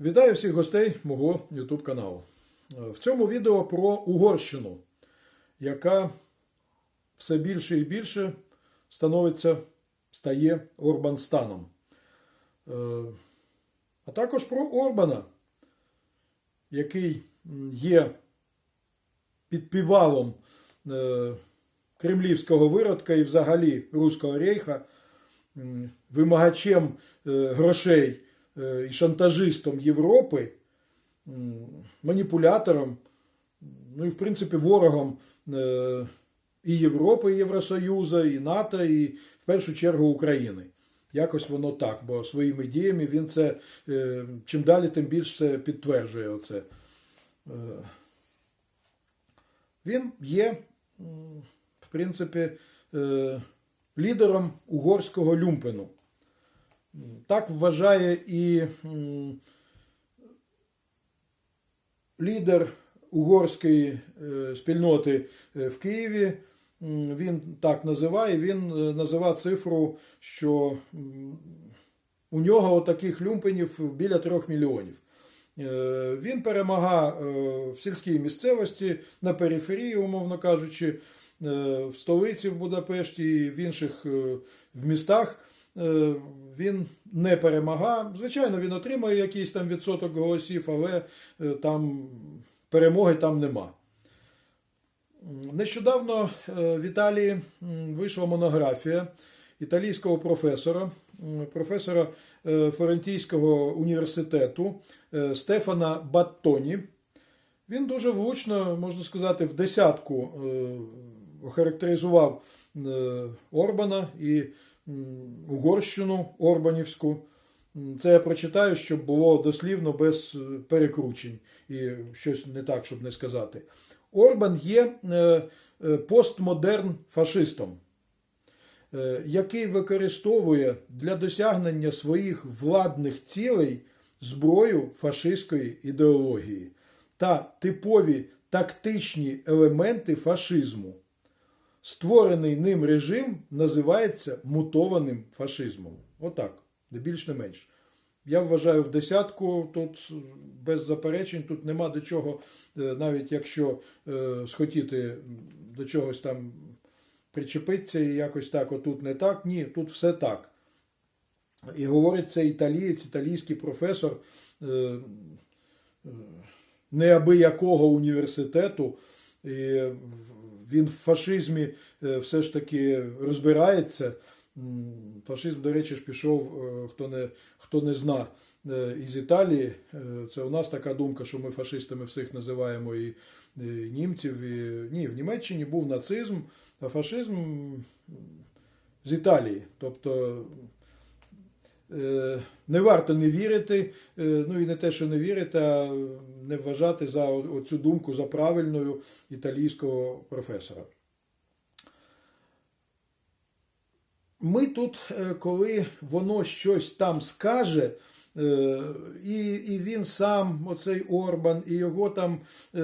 Вітаю всіх гостей мого YouTube каналу. Е, В цьому відео про Угорщину, яка все більше і більше становиться, стає Орбанстаном. Е, А також про Орбана, який є підпівалом е, кремлівського виродка і взагалі Руського рейха, вимагачем грошей і шантажистом Європи, маніпулятором, ну і в принципі ворогом е, і Європи, і Євросоюзу, і НАТО, і в першу чергу України. Якось воно так, бо своїми діями він це е, чим далі, тим більше це підтверджує оце. Е, Він є, в принципі, е, лідером угорського люмпену. Так вважає і лідер угорської е, спільноти е, в Києві. Він так називає. Він е, називає цифру, що у нього таких люмпенів біля трьох мільйонів. Він перемагає е, в сільській місцевості, на периферії, умовно кажучи, в столиці в Будапешті і в інших містах. Е, Він не перемагає. Звичайно, він отримує якийсь там відсоток голосів, але е, там перемоги там нема. Нещодавно е, в Італії вийшла монографія італійського професора, професора Флорентійського університету Стефана Баттоні. Він дуже влучно, можна сказати, в десятку охарактеризував Орбана і Угорщину Орбанівську. Це я прочитаю, щоб було дослівно без е, перекручень і щось не так, щоб не сказати. Орбан є е, е, постмодерн фашистом, який використовує для досягнення своїх владних цілей зброю фашистської ідеології та типові тактичні елементи фашизму. Створений ним режим називається мутованим фашизмом. Отак, не більш не менш. Я вважаю в десятку тут без заперечень, тут нема до чого, е, навіть якщо е, схотіти до чогось там причепитися і якось так, отут не так. Ні, тут все так. І говорить це італієць, італійський професор е, е, неабиякого університету. І він в фашизмі е, все ж таки розбирається. Фашизм, до речі, ж пішов, е, хто не, хто не зна, е, із Італії. Це у нас така думка, що ми фашистами всіх називаємо і, і німців. І... Ні, в Німеччині був нацизм, а фашизм з Італії. Тобто не варто не вірити, е, ну і не те, що не вірити, а не вважати за оцю думку за правильною італійського професора. Ми тут, е, коли воно щось там скаже, е, і, і він сам, оцей Орбан, і його там е,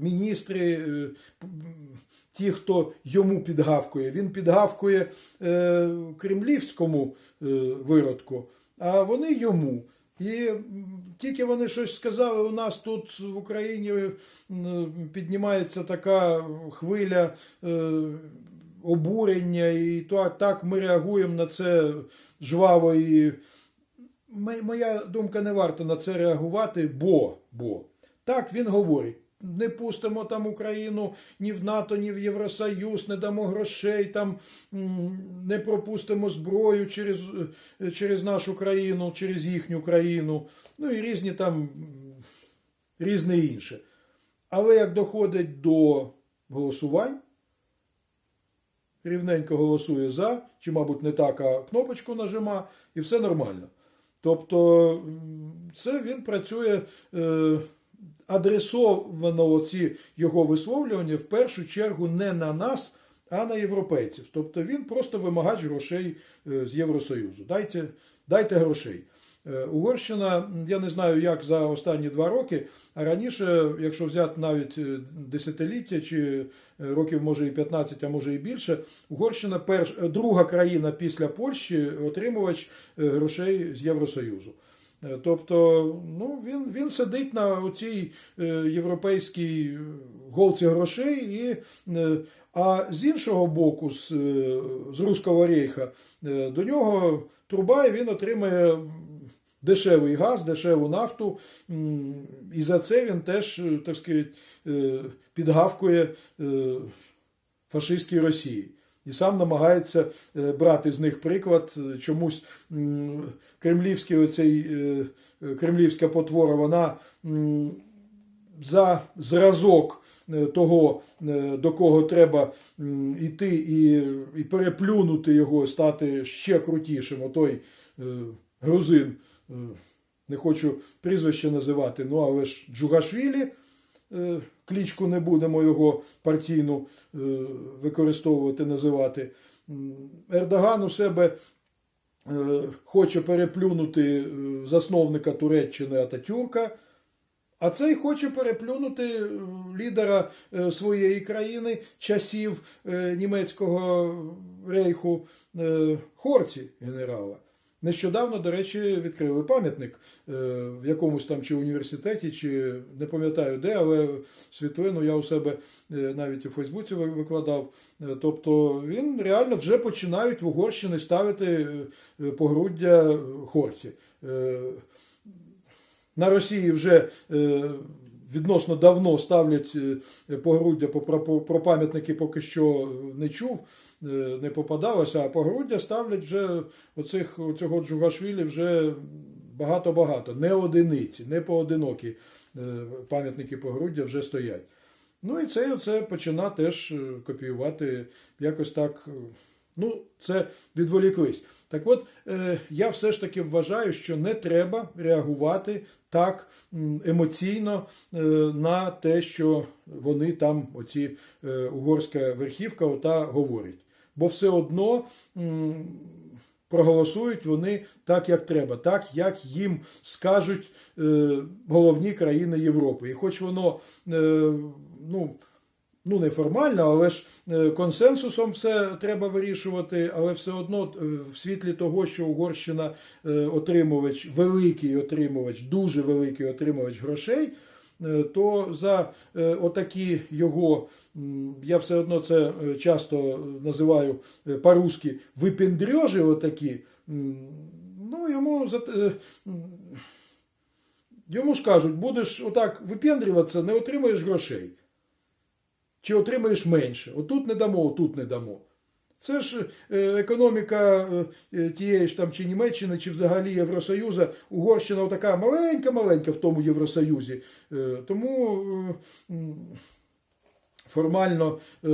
міністри, е, ті, хто йому підгавкує, він підгавкує е, кремлівському е, виродку, а вони йому. І тільки вони щось сказали, у нас тут в Україні піднімається така хвиля е, обурення, і то так ми реагуємо на це жваво. І моя думка не варто на це реагувати, бо, бо так він говорить. Не пустимо там Україну ні в НАТО, ні в Євросоюз, не дамо грошей, там не пропустимо зброю через, е, через нашу країну, через їхню країну, ну і різні там різне інше. Але як доходить до голосувань, рівненько голосує за, чи, мабуть, не так, а кнопочку нажима, і все нормально. Тобто, це він працює е, адресовано оці його висловлювання в першу чергу не на нас, а на європейців. Тобто він просто вимагач грошей е, з Євросоюзу. Дайте, дайте грошей. Е, Угорщина, я не знаю, як за останні два роки, а раніше, якщо взяти навіть е, десятиліття чи років може і 15, а може і більше, Угорщина перш, друга країна після Польщі отримувач грошей з Євросоюзу. Е, Тобто, ну, він, він сидить на цій е, європейській голці грошей, і, е, а з іншого боку, з, е, з Руського рейха, е, до нього труба, і він отримує дешевий газ, дешеву нафту, і за це він теж, е, так сказати, е, підгавкує е, фашистській Росії. І сам намагається е, брати з них приклад. Чомусь кремлівський оцей, е, е, кремлівська потвора, вона за зразок того, до кого треба м, іти і, і переплюнути його, стати ще крутішим. Отой грузин, не хочу прізвище називати, ну але ж Джугашвілі, клічку не будемо його партійну е, використовувати, називати. Ердоган у себе е, хоче переплюнути е, засновника Туреччини Ататюрка, а цей хоче переплюнути лідера своєї країни часів німецького рейху Хорці генерала. Нещодавно, до речі, відкрили пам'ятник е, в якомусь там чи університеті, чи не пам'ятаю де, але світлину я у себе е, навіть у Фейсбуці викладав. Е, Тобто він реально вже починають в Угорщині ставити погруддя Хорті. На Росії вже відносно давно ставлять е, погруддя про, пам'ятники поки що не чув, е, не попадалося, а погруддя ставлять вже оцих, оцього Джугашвілі вже багато-багато. Не одиниці, не поодинокі е, пам'ятники погруддя вже стоять. Ну і це, це почина теж копіювати якось так. Ну, це відволіклись. Так от, е, я все ж таки вважаю, що не треба реагувати так емоційно е, на те, що вони там, оці е, угорська верхівка, ота говорить. Бо все одно проголосують вони так, як треба, так, як їм скажуть головні країни Європи. І хоч воно ну, ну, не формально, але ж е, консенсусом все треба вирішувати, але все одно е, в світлі того, що Угорщина е, отримувач, великий отримувач, дуже великий отримувач грошей, то за отакі його, я все одно це часто називаю по-русски, випендрежі отакі, ну, йому Йому ж кажуть, будеш отак випендрюватися, не отримаєш грошей чи отримаєш менше. Отут не дамо, отут не дамо. Це ж е, економіка е, тієї ж там чи Німеччини, чи взагалі Євросоюзу. Угорщина така маленька-маленька в тому Євросоюзі. Е, Тому е, формально, е,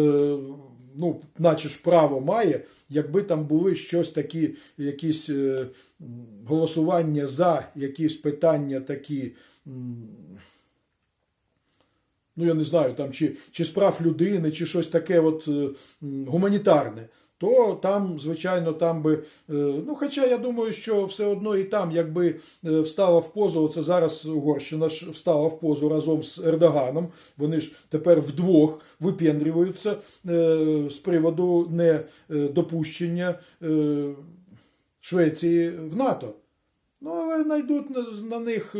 ну, наче ж право має, якби там були щось такі, якісь е, голосування за якісь питання такі. Ну я не знаю, там чи, чи справ людини, чи щось таке от, е, гуманітарне, то там, звичайно, там би. е, Ну, хоча я думаю, що все одно і там, якби е, встала в позу, це зараз Угорщина ж встала в позу разом з Ердоганом. Вони ж тепер вдвох випендрюються з приводу недопущення Швеції в НАТО. Ну, але знайдуть на, них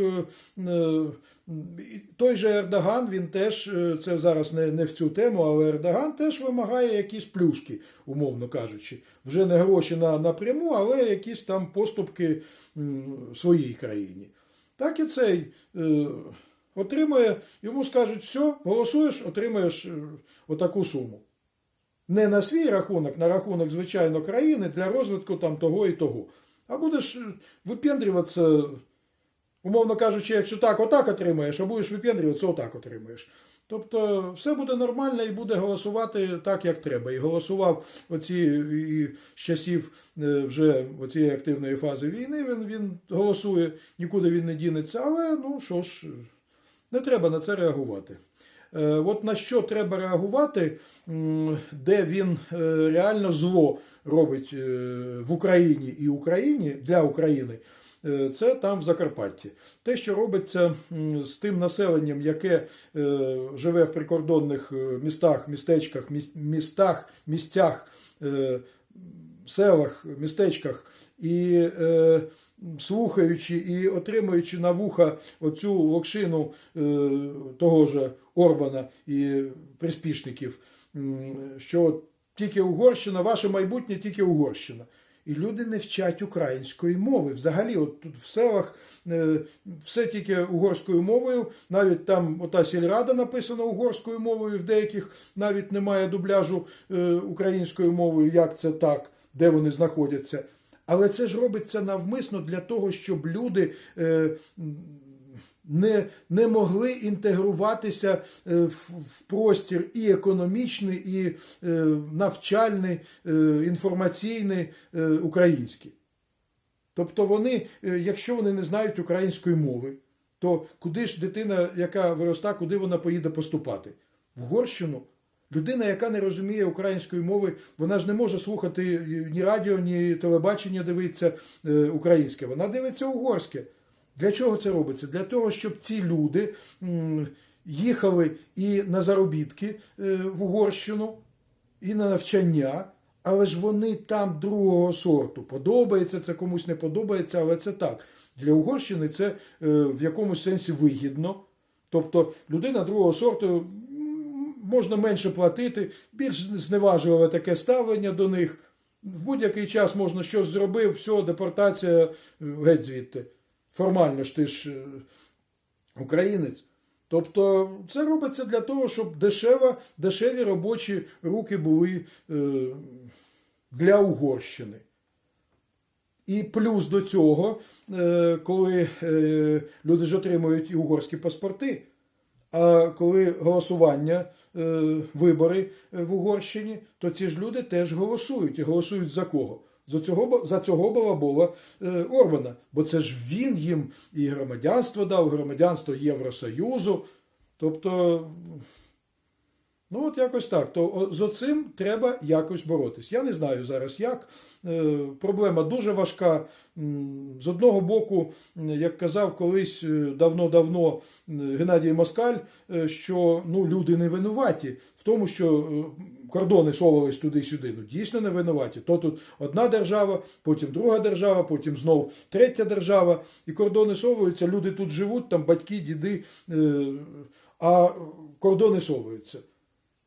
той же Ердоган, він теж, е, це зараз не, не в цю тему, але Ердоган теж вимагає якісь плюшки, умовно кажучи. Вже не гроші на, напряму, але якісь там поступки своїй країні. Так і цей е, отримує, йому скажуть, все, голосуєш, отримаєш е, отаку суму. Не на свій рахунок, на рахунок, звичайно, країни для розвитку там того і того. А будеш е, випендрюватися, умовно кажучи, якщо так, отак отримаєш, а будеш випендрюватися, отак отримаєш. Тобто все буде нормально і буде голосувати так, як треба. І голосував оці і з часів е, вже цієї активної фази війни. Він, він голосує, нікуди він не дінеться. Але ну що ж, не треба на це реагувати. Е, От на що треба реагувати, де він е, реально зло робить в Україні і Україні для України, це там в Закарпатті. Те, що робиться з тим населенням, яке е, живе в прикордонних е, містах, містечках, містах, місцях, е, селах, містечках, і е, слухаючи і отримуючи на вуха оцю локшину е, того ж Орбана і приспішників, що тільки Угорщина, ваше майбутнє тільки Угорщина. І люди не вчать української мови. Взагалі, от тут в селах е, все тільки угорською мовою. Навіть там ота сільрада написана угорською мовою, в деяких навіть немає дубляжу е, українською мовою, як це так, де вони знаходяться. Але це ж робиться навмисно для того, щоб люди е, не, не могли інтегруватися е, в, в простір і економічний, і е, навчальний, е, інформаційний український. Тобто вони, якщо вони не знають української мови, то куди ж дитина, яка вироста, куди вона поїде поступати? В Горщину. Людина, яка не розуміє української мови, вона ж не може слухати ні радіо, ні телебачення дивитися е, українське. Вона дивиться угорське. Для чого це робиться? Для того, щоб ці люди їхали і на заробітки е, в Угорщину, і на навчання, але ж вони там другого сорту. Подобається це комусь не подобається, але це так. Для Угорщини це е, в якомусь сенсі вигідно. Тобто людина другого сорту можна менше платити, більш зневажливе таке ставлення до них. В будь-який час можна щось зробив, все, депортація е, геть звідти. Формально ж ти ж е, українець. Тобто це робиться для того, щоб дешево, дешеві робочі руки були е, для Угорщини. І плюс до цього, е, коли е, люди ж отримують і угорські паспорти, а коли голосування, е, вибори в Угорщині, то ці ж люди теж голосують. І голосують за кого? За цього, за цього балабола е, Орбана. Бо це ж він їм і громадянство дав, громадянство Євросоюзу. Тобто, ну от якось так. То з оцим треба якось боротись. Я не знаю зараз як. Е, Проблема дуже важка. З одного боку, як казав колись е, давно-давно е, Геннадій Москаль, що ну, люди не винуваті в тому, що кордони совались туди-сюди. Ну дійсно не винуваті. То тут одна держава, потім друга держава, потім знов третя держава, і кордони совуються. Люди тут живуть, там батьки, діди, а кордони совуються.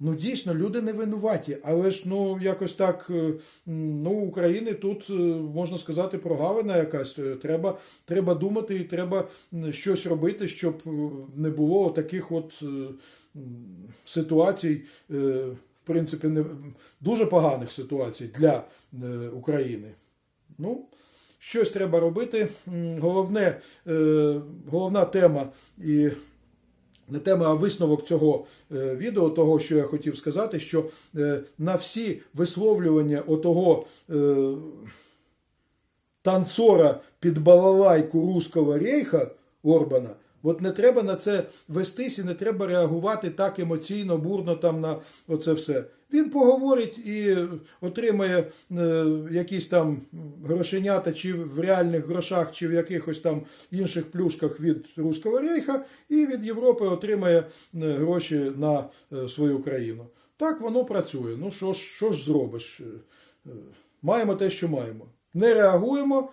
Ну, дійсно, люди не винуваті, але ж ну якось так е, ну, України тут е, можна сказати прогалина якась. Е, Треба, треба думати і треба щось робити, щоб не було таких от ситуацій, в принципі, не дуже поганих ситуацій для України. Ну, щось треба робити. Головне, головна тема і не тема, а висновок цього е, відео, того, що я хотів сказати, що е, на всі висловлювання отого е, танцора під балалайку руського рейха Орбана, от не треба на це вестись і не треба реагувати так емоційно, бурно там на оце все. Він поговорить і отримає е, якісь там грошенята, чи в реальних грошах, чи в якихось там інших плюшках від Руського рейха, і від Європи отримає е, гроші на е, свою країну. Так воно працює. Ну що ж, що ж зробиш? Е, Маємо те, що маємо. Не реагуємо,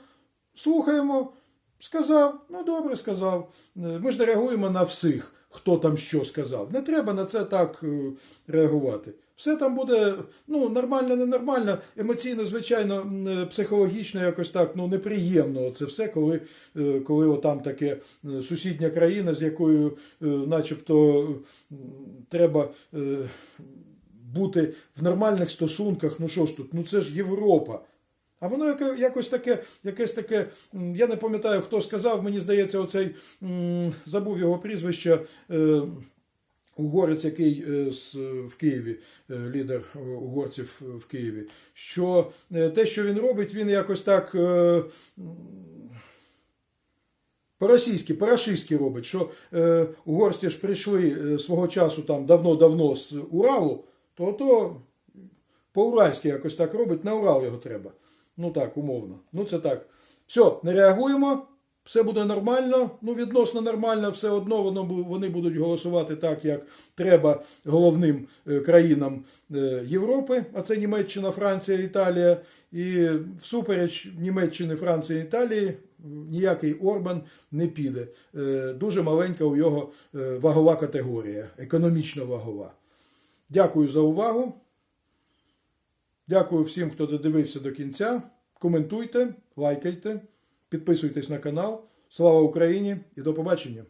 слухаємо. Сказав, ну добре сказав. Е, Ми ж не реагуємо на всіх, хто там що сказав. Не треба на це так е, реагувати. Все там буде ну, нормально, ненормально, емоційно, звичайно, е, психологічно якось так ну, неприємно. Це все, коли, коли отам таке сусідня країна, з якою начебто треба бути в нормальних стосунках. Ну що ж тут, ну це ж Європа. А воно якось таке, якесь таке, я не пам'ятаю, хто сказав, мені здається, оцей забув його прізвище. Е, Угорець, який е, в Києві, е, лідер угорців в Києві, що те, що він робить, він якось так по-російськи, по-рашистськи робить, що угорці ж прийшли свого часу там давно-давно з Уралу, то то по-уральськи якось так робить, на Урал його треба. Ну так, умовно. Ну це так. Все, не реагуємо, все буде нормально, ну відносно нормально, все одно воно, вони будуть голосувати так, як треба головним е, країнам е, Європи, а це Німеччина, Франція, Італія. І всупереч Німеччини, Франції, Італії, ніякий Орбан не піде. Е, Дуже маленька у його вагова категорія, економічно вагова. Дякую за увагу. Дякую всім, хто додивився до кінця. Коментуйте, лайкайте, підписуйтесь на канал. Слава Україні і до побачення!